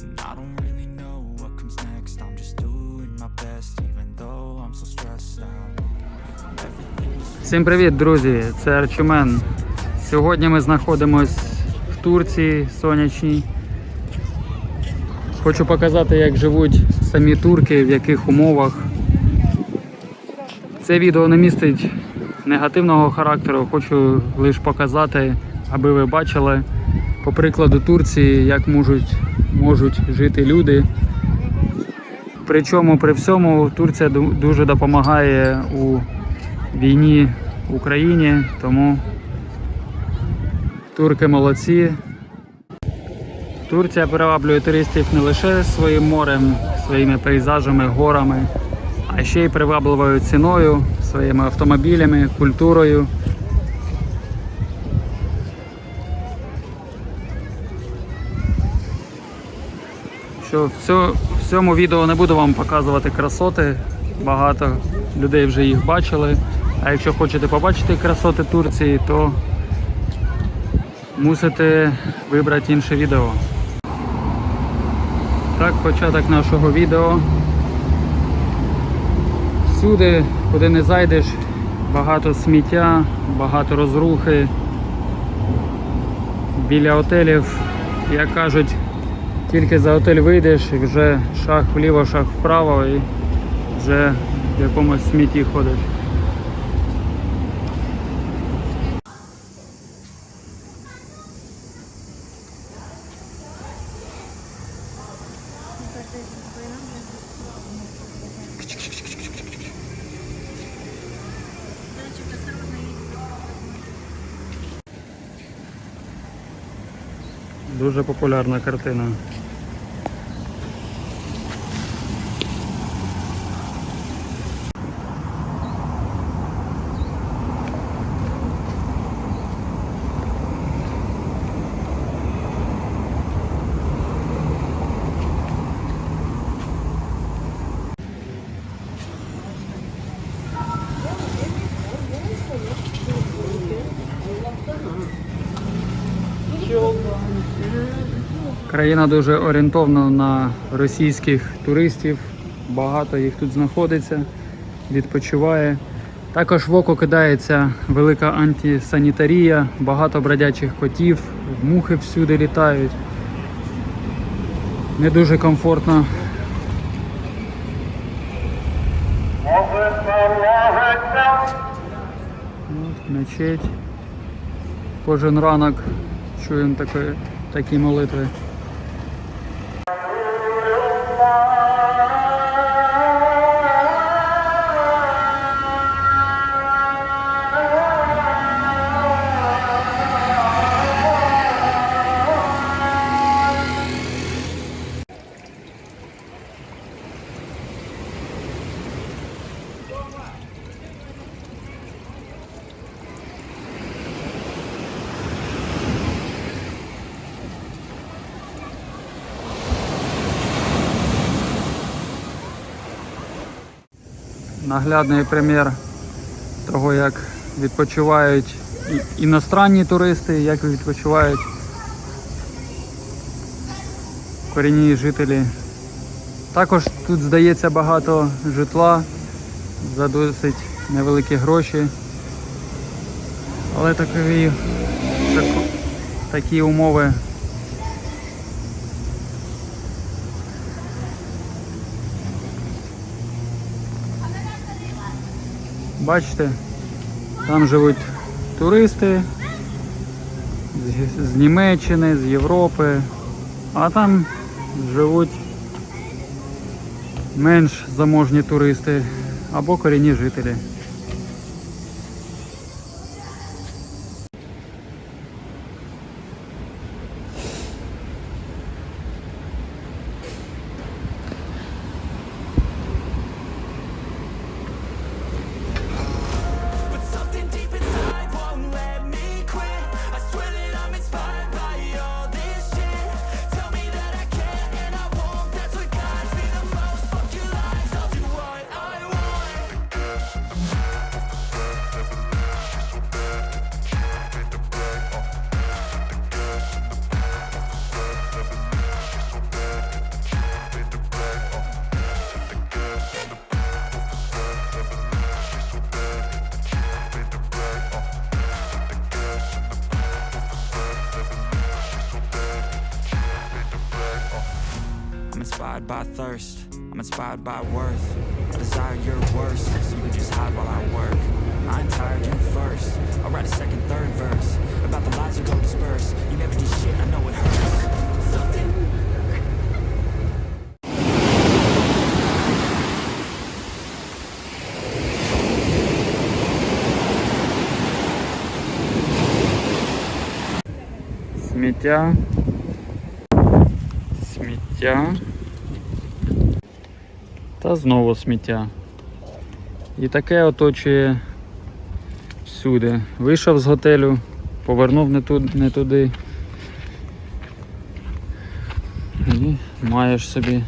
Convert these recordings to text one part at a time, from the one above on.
I don't really know what comes next. I'm just doing my best, even though I'm so stressed out. Всім привіт, друзі! Це Арчумен. Сьогодні ми знаходимось в Турції сонячній. Хочу показати, як живуть самі турки, в яких умовах. Це відео не містить негативного характеру. Хочу лише показати, аби ви бачили по прикладу Турції, як можуть, можуть жити люди. Причому при всьому Турція дуже допомагає у війні в Україні, тому турки молодці. Турція приваблює туристів не лише своїм морем, своїми пейзажами, горами, а ще й привабливою ціною, своїми автомобілями, культурою. Що в цьому відео не буду вам показувати красоти. Багато людей вже їх бачили. А якщо хочете побачити красоти Турції, то мусите вибрати інше відео. Так, початок нашого відео. Всюди, куди не зайдеш, багато сміття, багато розрухи. Біля готелів, як кажуть, тільки за готель вийдеш і вже шаг вліво, шаг вправо і вже в якомусь смітті ходиш. Дуже популярна картина. Країна дуже орієнтована на російських туристів. Багато їх тут знаходиться, відпочиває. Також в око кидається велика антисанітарія, багато бродячих котів, мухи всюди літають. Не дуже комфортно. От, мечеть. Кожен ранок чуємо такі, молитви. Наглядний примір того, як відпочивають іностранні туристи, як відпочивають корінні жителі. Також тут здається багато житла за досить невеликі гроші. Але такі, такі умови Бачите, там живуть туристи з, з Німеччини, з Європи, а там живуть менш заможні туристи або корінні жителі. by thirst. I'm inspired by worth. I desire your worst, so you can just hide while I work. I ain't tired, you first. I'll write a second, third verse about the lies you go disperse. You never did shit, I know it hurts. Something Сміття. Сміття. Та знову сміття. І таке оточує всюди. Вийшов з готелю, повернув не, ту, не туди. І маєш собі.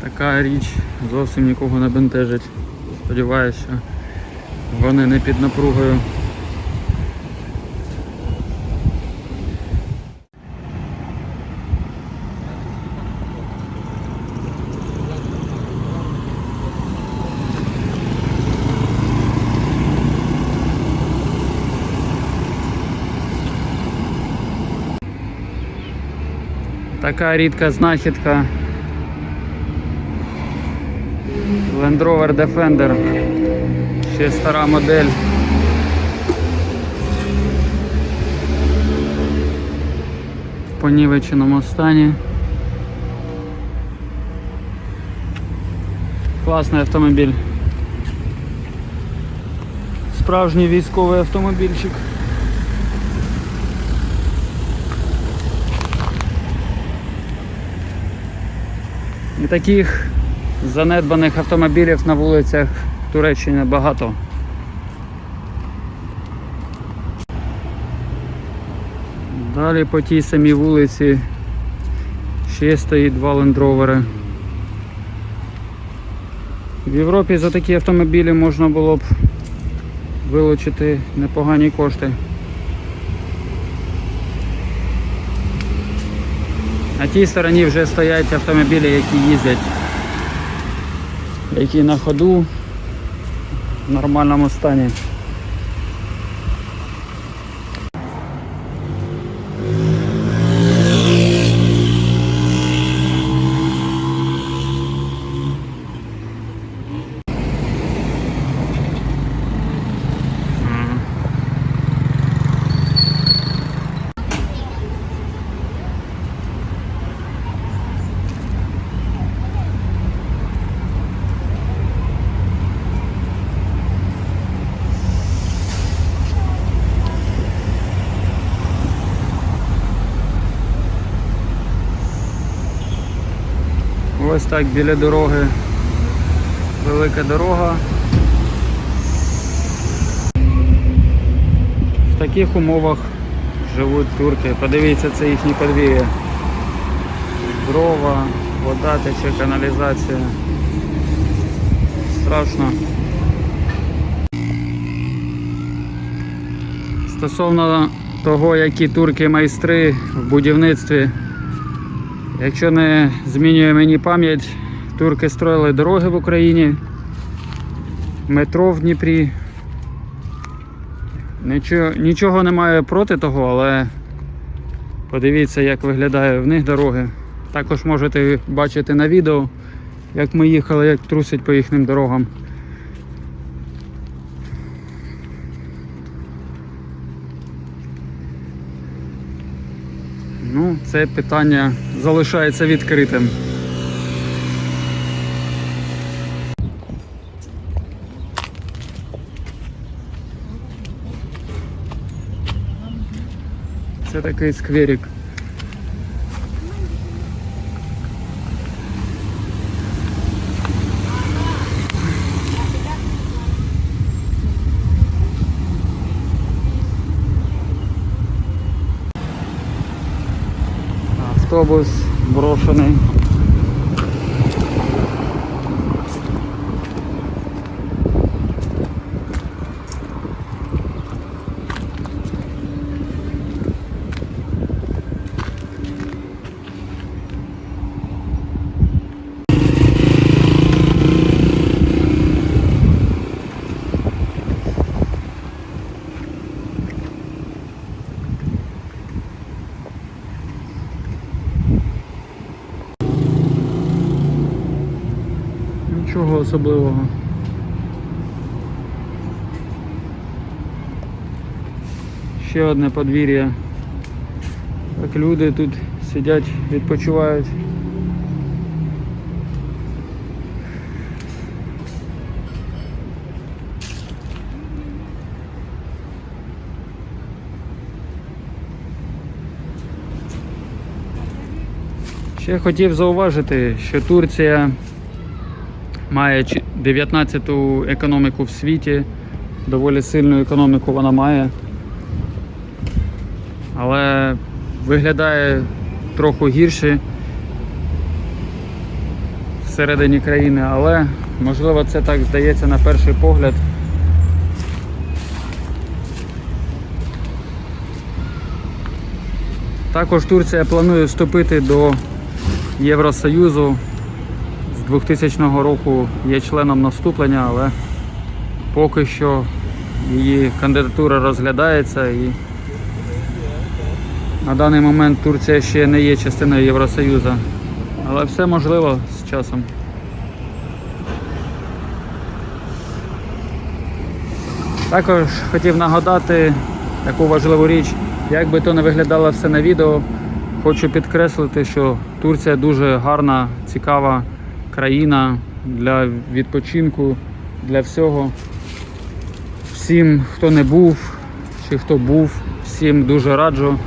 Така річ зовсім нікого не бентежить. Сподіваюся, що вони не під напругою. Така рідка знахідка. Land Rover Defender. Ще стара модель. В понівеченому стані. Класний автомобіль. Справжній військовий автомобільчик. І таких занедбаних автомобілів на вулицях Туреччини багато. Далі по тій самій вулиці ще стоїть два лендровери. В Європі за такі автомобілі можна було б вилучити непогані кошти. На тій стороні вже стоять автомобілі, які їздять які на ходу в нормальному стані. Ось так біля дороги. Велика дорога. В таких умовах живуть турки. Подивіться, це їхні подвір'я. Дрова, вода тече, каналізація. Страшно. Стосовно того, які турки майстри в будівництві. Якщо не змінює мені пам'ять, турки строїли дороги в Україні, метро в Дніпрі. Нічого, нічого немає проти того, але подивіться, як виглядає в них дороги. Також можете бачити на відео, як ми їхали, як трусить по їхнім дорогам. Ну, це питання залишається відкритим. Це такий скверик. Автобус брошений. Особливого. Ще одне подвір'я. Так люди тут сидять, відпочивають. Ще хотів зауважити, що Турція має 19-ту економіку в світі, доволі сильну економіку вона має. Але виглядає трохи гірше всередині країни, але можливо це так здається на перший погляд. Також Турція планує вступити до Євросоюзу. З 2000 року є членом наступлення, але поки що її кандидатура розглядається і на даний момент Турція ще не є частиною Євросоюзу. Але все можливо з часом. Також хотів нагадати таку важливу річ, як би то не виглядало все на відео, хочу підкреслити, що Турція дуже гарна, цікава країна для відпочинку, для всього. Всім, хто не був чи хто був, всім дуже раджу.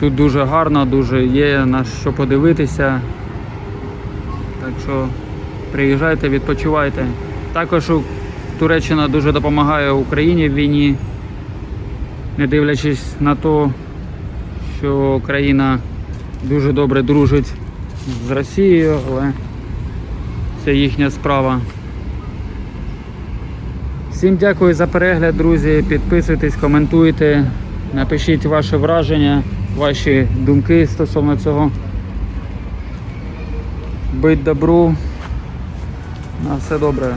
Тут дуже гарно, дуже є на що подивитися. Так що приїжджайте, відпочивайте. Також Туреччина дуже допомагає Україні в війні, не дивлячись на те, що країна дуже добре дружить з Росією, але це їхня справа. Всім дякую за перегляд, друзі. Підписуйтесь, коментуйте, напишіть ваше враження, ваші думки стосовно цього. Будь добру. На все добре.